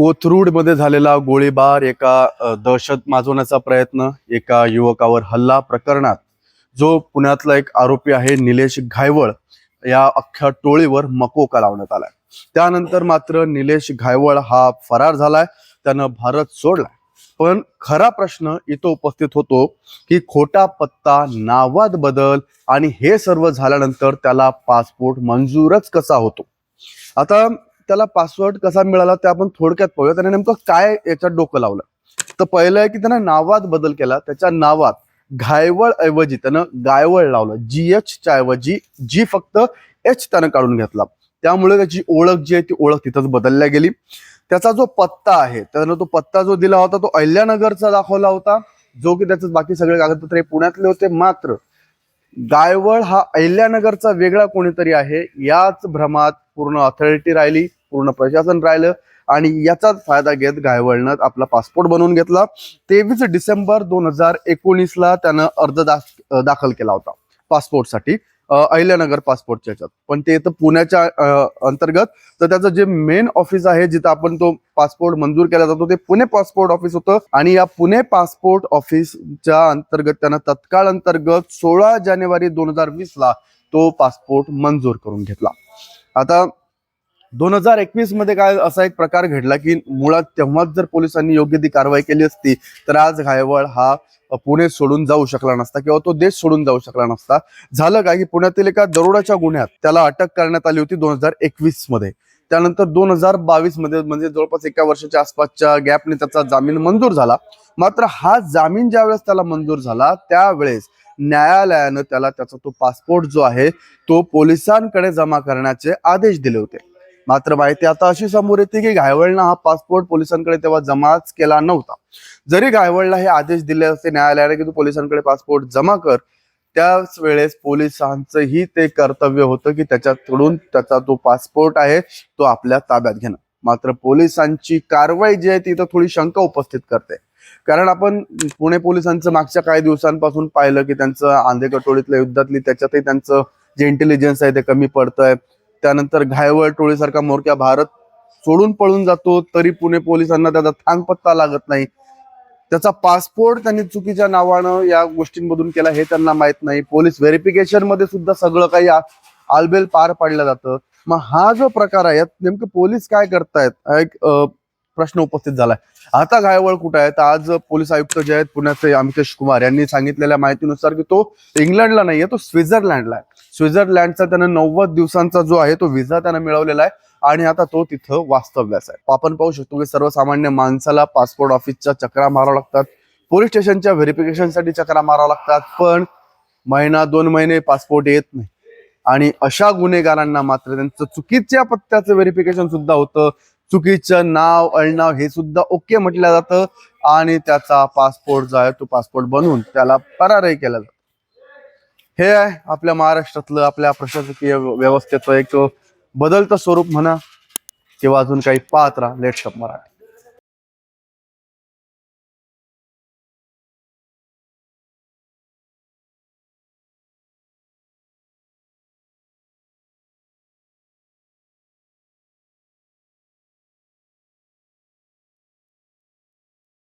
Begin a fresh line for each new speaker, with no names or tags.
कोथरूडमध्ये झालेला गोळीबार एका दहशत माजवण्याचा प्रयत्न एका युवकावर हल्ला प्रकरणात. जो पुण्यातला एक आरोपी आहे निलेश घायवळ या अख्ख्या टोळीवर मकोका लावण्यात आलाय. त्यानंतर मात्र निलेश घायवळ हा फरार झालाय त्यानं भारत सोडलाय. पण खरा प्रश्न इथं उपस्थित होतो की खोटा पत्ता नावात बदल आणि हे सर्व झाल्यानंतर त्याला पासपोर्ट मंजूरच कसा होतो? आता त्याला पासवर्ड कसा मिळाला ते आपण थोडक्यात पाहूया त्याने नेमकं काय याच्यात डोकं लावलं? तर पहिलं आहे की त्यानं नावात बदल केला. त्याच्या नावात घायवळ ऐवजी त्यानं गायवळ लावलं. जी एच च्या ऐवजी जी फक्त एच त्यानं काढून घेतला. त्यामुळे त्याची ओळख जी आहे ती ओळख तिथंच बदलल्या गेली. त्याचा जो पत्ता आहे त्यानं तो पत्ता जो दिला होता तो अहिल्यानगरचा दाखवला होता. जो की त्याचं बाकी सगळे कागदपत्रे पुण्यातले होते. मात्र गायवळ हा अहिल्यानगरचा वेगळा कोणीतरी आहे याच भ्रमात पूर्ण अथॉरिटी राहिली. पूर्ण प्रशासन राहिलं आणि याचाच फायदा घेत गायवळनं आपला पासपोर्ट बनवून घेतला. तेवीस डिसेंबर दोन हजार एकोणीसला त्यानं अर्ज दाख- दाखल केला होता पासपोर्टसाठी अहिल्यानगर पासपोर्टच्या ह्याच्यात. पण ते तर पुण्याच्या अंतर्गत. तर त्याचं जे मेन ऑफिस आहे जिथं आपण तो पासपोर्ट मंजूर केला जातो ते पुणे पासपोर्ट ऑफिस होतं. आणि या पुणे पासपोर्ट ऑफिसच्या अंतर्गत त्यानं तत्काळ अंतर्गत सोळा जानेवारी दोन हजार वीसला तो पासपोर्ट मंजूर करून घेतला. आता दोन हजार एकवीसमध्ये काय असा एक प्रकार घडला की मुळात तेव्हाच जर पोलिसांनी योग्य ती कारवाई केली असती तर आज घायवळ हा पुणे सोडून जाऊ शकला नसता किंवा तो देश सोडून जाऊ शकला नसता. झालं काय की पुण्यातील एका दरोडाच्या गुन्ह्यात त्याला अटक करण्यात आली होती दोन हजार एकवीसमध्ये. त्यानंतर दोन हजार बावीसमध्ये म्हणजे जवळपास एका वर्षाच्या आसपासच्या गॅपने त्याचा जामीन मंजूर झाला. मात्र हा जामीन ज्यावेळेस त्याला मंजूर झाला त्यावेळेस न्यायालयानं त्याला त्याचा तो पासपोर्ट जो आहे तो पोलिसांकडे जमा करण्याचे आदेश दिले होते. मात्र माहिती आता अशी समोर येते की घायवळनं हा पासपोर्ट पोलिसांकडे तेव्हा जमाच केला नव्हता. जरी घायवळला हे आदेश दिले असते न्यायालयाने की तू पोलिसांकडे पासपोर्ट जमा कर त्याच वेळेस पोलिसांचंही ते कर्तव्य होतं की त्याच्याकडून त्याचा जो पासपोर्ट आहे तो आपल्या ताब्यात घेणं. मात्र पोलिसांची कारवाई जी आहे ती तर थोडी शंका उपस्थित करते. कारण आपण पुणे पोलिसांचं मागच्या काही दिवसांपासून पाहिलं की त्यांचं आंधे कटोळीतल्या युद्धातली त्याच्यातही त्यांचं जे इंटेलिजन्स आहे ते कमी पडतंय. त्यानंतर घायवळ टोळीसारखा मोरक्या भारत सोडून पळून जातो तरी पुणे पोलिसांना त्याचा थांग पत्ता लागत नाही. त्याचा पासपोर्ट त्यांनी चुकीच्या नावानं या गोष्टींमधून केला हे त्यांना माहीत नाही. पोलीस व्हेरिफिकेशनमध्ये सुद्धा सगळं काही आलबेल पार पाडलं जातं. मग हा जो प्रकार आहे यात नेमकं पोलीस काय करतायत? एक प्रश्न उपस्थित झालाय. आता घायवळ कुठं आहे? तर आज पोलीस आयुक्त जे आहेत पुण्याचे अमितेश कुमार यांनी सांगितलेल्या माहितीनुसार की तो इंग्लंडला नाहीये तो स्वित्झर्लंडला आहे. स्वित्झर्लंडचा त्यानं नव्वद दिवसांचा जो आहे तो व्हिसा त्यानं मिळवलेला आहे आणि आता तो तिथं वास्तव्यास आहे. आपण पाहू शकतो की सर्वसामान्य माणसाला पासपोर्ट ऑफिसच्या चक्रा मारावं लागतात. पोलीस स्टेशनच्या व्हेरिफिकेशनसाठी चक्रा मारावं लागतात पण महिना दोन महिने पासपोर्ट येत नाही. आणि अशा गुन्हेगारांना मात्र त्यांचं चुकीच्या पत्त्याचं व्हेरिफिकेशन सुद्धा होतं. चुकीचं नाव अळनाव हे सुद्धा ओके म्हटलं जातं आणि त्याचा पासपोर्ट जो आहे तो पासपोर्ट बनवून त्याला फरारही केला जातो. हे आहे आपल्या महाराष्ट्रातलं आपल्या प्रशासकीय व्यवस्थेचं एक बदलतं स्वरूप म्हणा किंवा अजून काही पाहत राहा लेट्सअप मराठी.